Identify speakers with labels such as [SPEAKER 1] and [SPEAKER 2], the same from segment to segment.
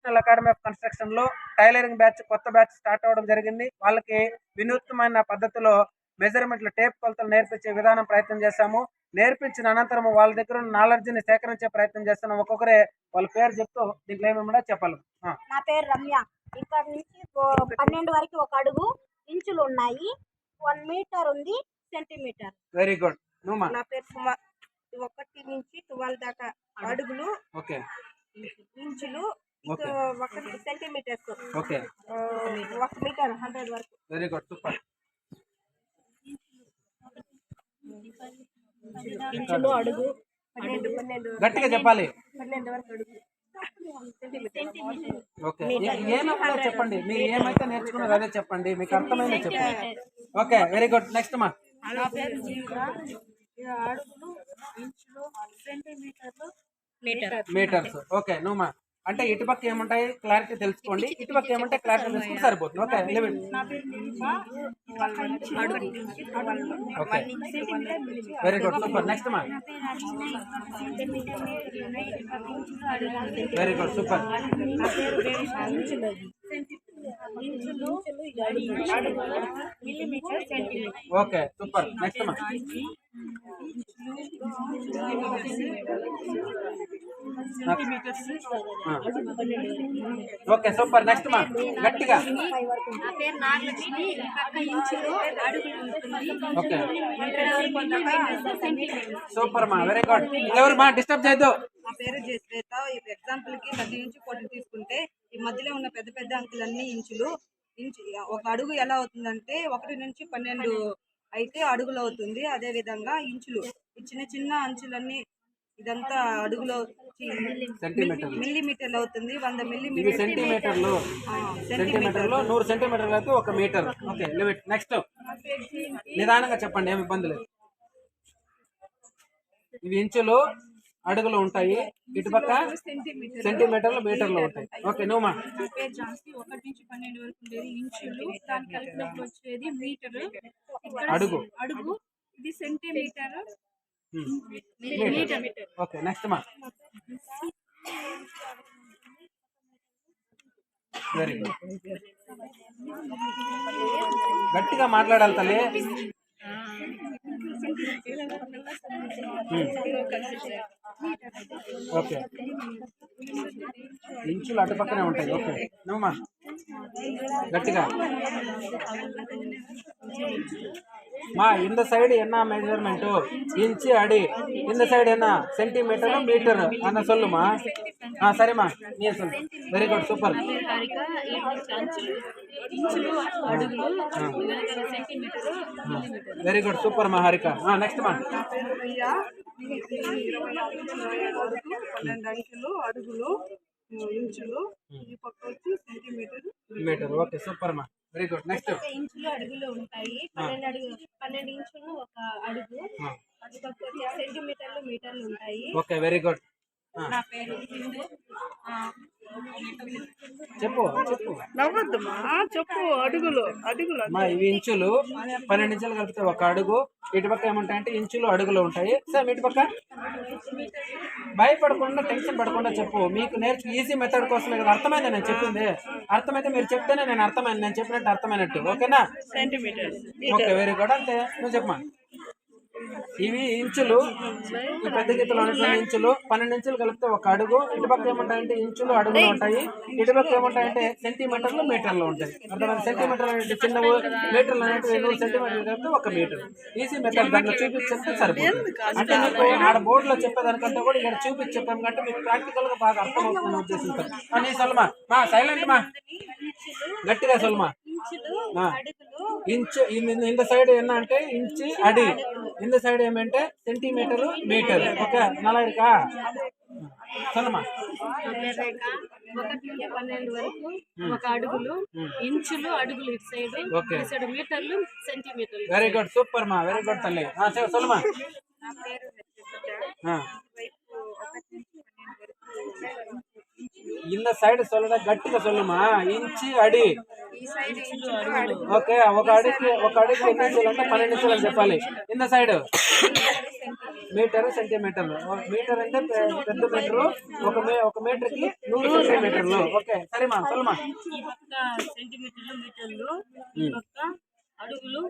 [SPEAKER 1] National academy of కన్స్ట్రక్షన్లో tailoring batch కొత్త batch start అవ్వడం జరిగింది. వాళ్ళకి వినూత్నమైన పద్ధతిలో మెజర్మెంట్లు టేప్ కొలతలు నేర్పించే విధానం ప్రయత్నం చేశాము. నేర్పించిన అనంతరం వాళ్ళ దగ్గర ఉన్న నాలెడ్జ్ని సేకరించే ప్రయత్నం చేస్తున్నాం. ఒక్కొక్కరే వాళ్ళ పేరు చెప్తూ దీంట్లో ఏమేమి చెప్పాలి.
[SPEAKER 2] నా పేరు రమ్య. ఇక్కడ నుంచి పన్నెండు వరకు ఒక అడుగు ఇంచులు ఉన్నాయి. వన్ మీటర్ ఉంది సెంటీమీటర్.
[SPEAKER 1] వెరీ గుడ్
[SPEAKER 3] నా పేరు సుమ. ఒకటి నుంచి ట్వెల్వ్ దాకా అడుగులు.
[SPEAKER 1] ఓకే.
[SPEAKER 3] ఇంచులు.
[SPEAKER 1] ఓకే.
[SPEAKER 3] ఇది ఒకటి సెంటీమీటర్స్.
[SPEAKER 1] ఓకే.
[SPEAKER 3] ఆ, ఒక మీటర్ హండ్రెడ్ వరకు.
[SPEAKER 1] Very good super.
[SPEAKER 3] ఇంచులు అడుగు. పన్నెండు పన్నెండు
[SPEAKER 1] గట్టిగా చెప్పాలి.
[SPEAKER 3] పన్నెండు వరకు అడుగు.
[SPEAKER 1] ఓకే ఏమన్నా చెప్పండి. మీరు ఏమైతే నేర్చుకున్నారో అదే చెప్పండి. మీకు అర్థమైంది చెప్పండి. Okay very good. నెక్స్ట్ మా
[SPEAKER 3] అడుగులు ఇంచులు సెంటీమీటర్లు
[SPEAKER 1] మీటర్స్. ఓకే నువ్వు మా అంటే ఇటుపక్క ఏముంటాయి? క్లారిటీ తెలుసుకోండి. ఇటుపక్క ఏముంటాయి? క్లారిటీ తెలుసుకుంటే సరిపోతుంది.
[SPEAKER 3] Okay
[SPEAKER 1] limit very good super next మా
[SPEAKER 3] very good super
[SPEAKER 1] okay super next మా ఓకే సూపర్. నెక్స్ట్ మా. గట్టిగా.
[SPEAKER 2] నా పేరు నాగలక్ష్మి. పక్క ఇంచులు అడుగులు ఉంటుంది.
[SPEAKER 1] ఓకే.
[SPEAKER 2] సెంటీమీటర్
[SPEAKER 1] సూపర్ మా. Very good. ఎవరు మా? డిస్టర్బ్ చేయొద్దు.
[SPEAKER 3] నా పేరు జయశ్వేత. ఎగ్జాంపుల్కి మధ్య నుంచి ఫోర్టీ తీసుకుంటే ఈ మధ్యలో ఉన్న పెద్ద పెద్ద అంకెలన్నీ ఇంచులు. ఇంచు ఒక అడుగు ఎలా అవుతుందంటే ఒకటి నుంచి పన్నెండు అయితే అడుగులు అవుతుంది. అదే విధంగా ఇంచులు. ఈ చిన్న చిన్న అంచులన్నీ ఇదంతా అడుగులో మిల్లీమీటర్లు అవుతుంది వంద మిల్లీమీటర్
[SPEAKER 1] సెంటీమీటర్లు. సెంటీమీటర్లు నూరు సెంటీమీటర్లు అయితే ఒక మీటర్. Okay limit. నెక్స్ట్. నిదానంగా చెప్పండి ఏమి ఇబ్బంది లేదు. ఇవి ఇంచులు అడుగులు ఉంటాయి ఇటుపక్క సెంటీమీటర్లు మీటర్లు ఉంటాయి. ఓకే నువ్వు మా.
[SPEAKER 4] నా పేరు ఝాన్సీ ఒకటి నుంచి పన్నెండు వరకు ఉండేది ఇంచులు దాని కలిపినప్పుడు వచ్చేది మీటర్.
[SPEAKER 1] అడుగు.
[SPEAKER 4] అడుగు ఇది సెంటీమీటర్.
[SPEAKER 1] మీటర్ ఓకే నెక్స్ట్ మా వెరీ గుడ్ గట్టిగా మాట్లాడాలి తల్లి. ఓకే ఇంచులు అటు పక్కనే ఉంటాయి. ఓకే నువ్వమ్మా గట్టిగా. మా இந்த సైడ్ என்ன மெஷர்மெண்ட் இன்ச்சு அடி இந்த சைடு என்ன சென்டிமீட்டர் மீட்டர் அண்ணா சொல்லுமா ஆ சரிம்மா நீ சொல்லு వెరీ గుడ్ సూపర్
[SPEAKER 4] హారిక అంచులు ఇంచులు అడుగులు సెంటీమీటర్
[SPEAKER 1] వెరీ గుడ్ సూపర్ మా హారిక నెక్స్ట్ మా
[SPEAKER 3] నా పేరు ప్రియ ఇరవై నాలుగు ఇరవై ఐదు వరకు పన్నెండు అంకెలు అడుగులు ఇంచులు ఈ పక్క వచ్చి సెంటీమీటర్
[SPEAKER 1] మీటర్ ఓకే సూపర్ మా వెరీ గుడ్ నెక్స్ట్
[SPEAKER 2] ఇంచులు అడుగులు ఉంటాయి. పన్నెండు అడుగు పన్నెండు ఇంచులు ఒక అడుగు. సెంటీమీటర్లు మీటర్లు ఉంటాయి.
[SPEAKER 1] ఓకే వెరీ గుడ్
[SPEAKER 4] నా పేరు సింధు ఆ,
[SPEAKER 1] చెప్పు చెప్పు.
[SPEAKER 3] నవ్వద్దమ్మా చెప్పు అడుగులు అడుగులు
[SPEAKER 1] మా ఇవి ఇంచులు పన్నెండు ఇంచులు కలిపితే ఒక అడుగు. ఇటుపక్క ఏముంటాయంటే ఇంచులు అడుగులు ఉంటాయి. సార్ ఇటుపక్క భయపడకుండా టెన్షన్ పడకుండా చెప్పు. మీకు నేర్చు ఈజీ మెథడ్ కోసమే కదా అర్థమైందా నేను చెప్పింది. అర్థమైతే మీరు చెప్తేనే నేను అర్థమైంది. నేను చెప్పినట్టు అర్థమైనట్టు. ఓకేనా?
[SPEAKER 3] Centimetre
[SPEAKER 1] okay very good. అంతే. నువ్వు చెప్పమా ఇవి ఇంచులు పెద్ద గీతలు ఉన్నటువంటి ఇంచులు పన్నెండు ఇంచులు కలిపితే ఒక అడుగు. ఇటుపక్క ఏముంటాయంటే ఇంచులు అడుగులు ఉంటాయి. ఇటుపక్క ఏమంటాయంటే సెంటీమీటర్లు మీటర్లు ఉంటాయి. అర్థమైంది? సెంటీమీటర్లు అనేవి చిన్న మీటర్లు అనేవి ఎనిమిది సెంటీమీటర్లు కలిపితే ఒక మీటర్. ఈజీ మెథడ్ దాంట్లో చూపించేస్తే సరిపోతుంది. అంటే మీకు ఆడ బోర్డులో చెప్పేదానికంటే కూడా ఇక్కడ చూపించి చెప్పాను కంటే మీకు ప్రాక్టికల్గా బాగా అర్థం అవుతుంది నీ సల్మా మా సైలెంట్ మా. గట్టిగా సల్మా ఇంచు ఇంత సైడ్ ఎన్న అంటే ఇంచి అడి. இந்த సైడ్ ఏమంటే సెంటీమీటర్ మీటర్ ఓకే நல்லா இருக்கா சொல்லமா
[SPEAKER 4] రేఖ ఒకటి నుంచి పన్నెండు వరకు ఒక అడుగులు ఇంచులు అడుగులు ఇటు సైడ్
[SPEAKER 1] ఓకే
[SPEAKER 4] ఇటు సైడ్ మీటర్లు సెంటీమీటర్లు
[SPEAKER 1] వెరీ గుడ్ సూపర్ మా వెరీ గుడ్ తల్లి ఆ, చె- சொல்லமா
[SPEAKER 3] నా పేరు
[SPEAKER 1] ఇంత సైడ్ సొల్లడం గట్టిగా సొల్లమా? ఇంచి అడి. ఓకే ఒక అడికి ఒక అడికి ఎన్ని ఇంచులు అంటే పన్నెండు ఇంచులు అని చెప్పాలి. ఇంత సైడ్. మీటర్ సెంటీమీటర్ మీటర్ అంటే పెద్ద మీటరు. ఒక ఒక మీటర్కి నూరు సెంటీమీటర్లు. ఓకే సరేమా
[SPEAKER 4] సొల్లుమా. సెంటీమీటర్లు మీటర్లు అడుగులు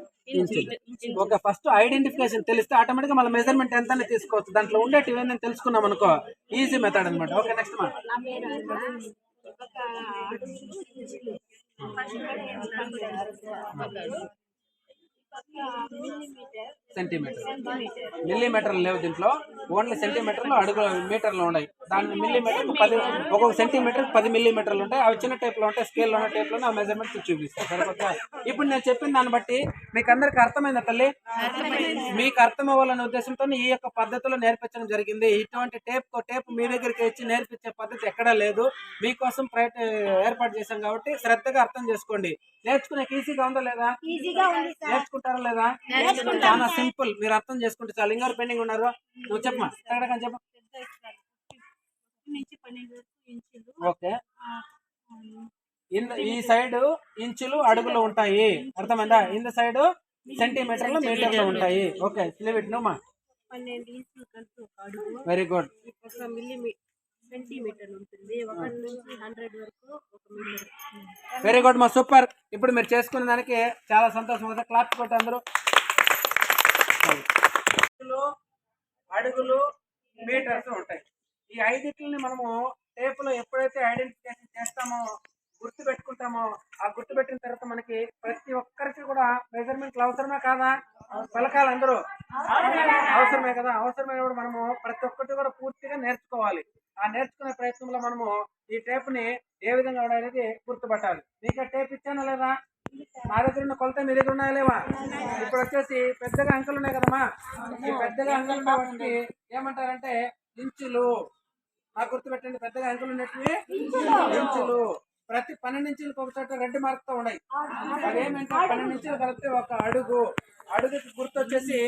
[SPEAKER 1] ఓకే ఫస్ట్ ఐడెంటిఫికేషన్ తెలిస్తే ఆటోమేటిక్ మళ్ళీ మెజర్మెంట్ ఎంత తీసుకోవచ్చు. దాంట్లో ఉండేటివి ఏంటని తెలుసుకున్నాం అనుకో. ఈజీ మెథడ్ అనమాట ఓకే నెక్స్ట్ మా.
[SPEAKER 2] మిల్లీమీటర్.
[SPEAKER 1] సెంటీమీటర్. మిల్లీమీటర్ లేవు దీంట్లో. ఓన్లీ సెంటీమీటర్లు అడుగు మీటర్లు ఉన్నాయి. దాని మిల్లీమీటర్ పది ఒక్కొక్క సెంటీమీటర్ పది మిల్లీమీటర్లు ఉంటాయి. అవి చిన్న టైప్లో ఉంటాయి. స్కేల్లో ఉన్న టైప్లో ఆ మెజర్మెంట్ చూపిస్తాయి సరిపోతా ఇప్పుడు నేను చెప్పిన దాన్ని బట్టి మీకు అందరికి అర్థమైందా తల్లి? మీకు అర్థం అవ్వాలనే ఉద్దేశంతో ఈ యొక్క పద్ధతిలో నేర్పించడం జరిగింది. ఇటువంటి టేప్ టేప్ మీ దగ్గరికి వచ్చి నేర్పించే పద్ధతి ఎక్కడా లేదు. మీకోసం ప్రయత్ ఏర్పాటు చేశాం కాబట్టి శ్రద్ధగా అర్థం చేసుకోండి. నేర్చుకునే ఈజీగా ఉందా లేదా? నేర్చుకుంటారా లేదా? చాలా సింపుల్. మీరు అర్థం చేసుకుంటే చాలు. ఇంగారు పెండింగ్ ఉన్నారు. నువ్వు చెప్పమా ఎక్కడ చెప్ప. ఓకే. ఈ సైడ్ ఇంచులు అడుగులు ఉంటాయి. అర్థమైందా? ఇన్ సైడ్ సెంటీమీటర్లు మీటర్లు ఉంటాయి. ఓకే. లిమిట్ నువ్వు వెరీ గుడ్ వెరీ గుడ్ మా సూపర్. ఇప్పుడు మీరు చేసుకున్న దానికి చాలా సంతోషం. అవుతుంది క్లాప్ కొట్టి అందరూ అడుగులు, అడుగులు మీటర్స్ ఉంటాయి. ఈ ఐదింటిని మనము టేపులో ఎప్పుడైతే ఐడెంటిఫికేషన్ చేస్తామో గుర్తు పెట్టుకుంటామో ఆ గుర్తు పెట్టిన తర్వాత మనకి ప్రతి ఒక్కరికి కూడా మెజర్మెంట్లు అవసరమే కాదా? పలకాలి అందరూ. అవసరమే కదా? అవసరమైనప్పుడు మనము ప్రతి ఒక్కటి కూడా పూర్తిగా నేర్చుకోవాలి. ఆ నేర్చుకునే ప్రయత్నంలో మనము ఈ టేప్ని ఏ విధంగా అనేది గుర్తుపట్టాలి. మీకు టేప్ ఇచ్చానా లేదా? దగ్గర ఉన్న కొలత మీ దగ్గర ఉన్నాయా లేవా? ఇప్పుడు వచ్చేసి పెద్దగా అంకెలు ఉన్నాయి కదమ్మా. ఈ పెద్దగా అంకెలు వాటికి ఏమంటారంటే ఇంచులు. నాకు గుర్తుపెట్టండి పెద్దగా అంకెలు ఉన్నట్టు ఇంచులు. ప్రతి పన్నెండు ఇంచులకు ఒక చోట రెడ్ మార్క్తో ఉన్నాయి అవేమంటే పన్నెండు ఇంచులు కలిపితే ఒక అడుగు. అడుగుకి గుర్తు వచ్చేసి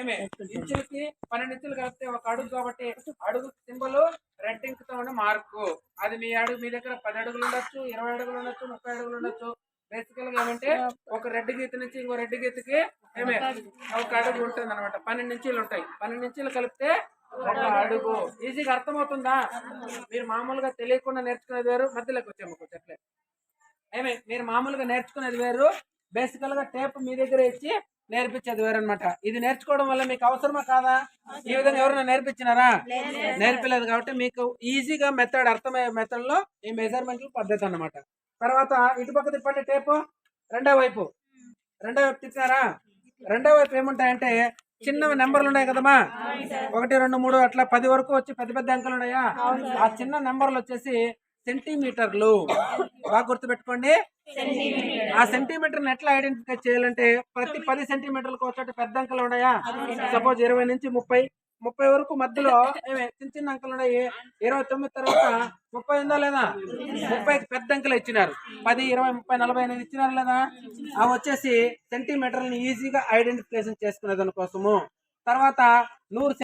[SPEAKER 1] ఏమే? ఇంచులకి పన్నెండు ఇంచులు కలిపితే ఒక అడుగు కాబట్టి అడుగు సింబల్ రెడ్ ఇంక్తో ఉన్న మార్కు. అది మీ అడుగు మీ దగ్గర పది అడుగులు ఉండొచ్చు ఇరవై అడుగులు ఉండొచ్చు ముప్పై అడుగులు ఉండొచ్చు. బేసికల్గా ఏమంటే ఒక రెడ్ గీత నుంచి ఇంకో రెడ్ గీతకి ఏమే ఒక అడుగు ఉంటుంది అనమాట పన్నెండు ఇంచులు ఉంటాయి. పన్నెండు ఇంచులు కలిపితే ఒక అడుగు. ఈజీగా అర్థమవుతుందా? మీరు మామూలుగా తెలియకుండా నేర్చుకునేది వేరు మధ్యలోకి వచ్చాము కొంచెం ఏమే మీరు మామూలుగా నేర్చుకునేది వేరు బేసికల్గా టేప్ మీ దగ్గర ఇచ్చి నేర్పించేది వేరు అనమాట ఇది నేర్చుకోవడం వల్ల మీకు అవసరమా కాదా? ఈ విధంగా ఎవరైనా నేర్పించినారా? నేర్పలేదు కాబట్టి మీకు ఈజీగా మెథడ్ అర్థమయ్యే మెథడ్లో ఈ మెజర్మెంట్ పద్ధతి అన్నమాట. తర్వాత ఇటు పక్క తిప్పండి టేపు. రెండో వైపు. రెండో వైపు తిప్పారా రెండో వైపు ఏముంటాయంటే చిన్న నెంబర్లు ఉన్నాయి కదమ్మా. ఒకటి రెండు మూడు అట్లా పది వరకు వచ్చి పెద్ద పెద్ద అంకెలు ఉన్నాయా? ఆ చిన్న నెంబర్లు వచ్చేసి సెంటీమీటర్లు. బాగా గుర్తుపెట్టుకోండి. ఆ సెంటీమీటర్ ఎట్లా ఐడెంటిఫై చేయాలంటే ప్రతి పది సెంటీమీటర్లకు వచ్చేటి పెద్ద అంకెలు ఉన్నాయా? సపోజ్ ఇరవై నుంచి ముప్పై. ముప్పై వరకు మధ్యలో చిన్న చిన్న అంకెలు ఉన్నాయి ఇరవై తొమ్మిది తర్వాత ముప్పై ఉందా లేదా? ముప్పై పెద్ద అంకెలు ఇచ్చినారు. పది ఇరవై ముప్పై నలభై అనేది ఇచ్చినారు లేదా? అవి వచ్చేసి సెంటీమీటర్ని ఈజీగా ఐడెంటిఫికేషన్ చేసుకునే దానికోసము. తర్వాత నూరు